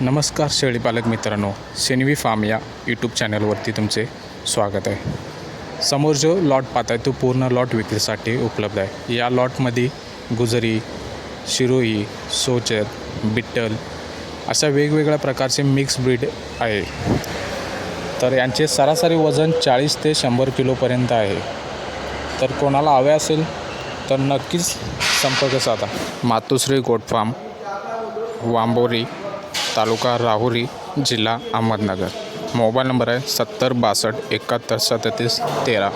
नमस्कार शेळीपालक मित्रांनो शेनवी फार्म या यूट्यूब चॅनलवरती तुमचे स्वागत आहे. समोर जो लॉट पाहताय तो पूर्ण लॉट विक्रीसाठी उपलब्ध आहे. या लॉटमध्ये गुजरी शिरोई सोचर बिट्टल अशा वेगवेगळ्या प्रकारचे मिक्स ब्रीड आहे. तर यांचे सरासरी वजन चाळीस ते शंभर किलोपर्यंत आहे. तर कोणाला हवे असेल तर नक्कीच संपर्क साधा. मातोश्री गोट फार्म वांबोरी तालुका राहुरी जिल्हा अहमदनगर. मोबाईल नंबर आहे सत्तर बासष्ट एकाहत्तर सदतीस तेरा.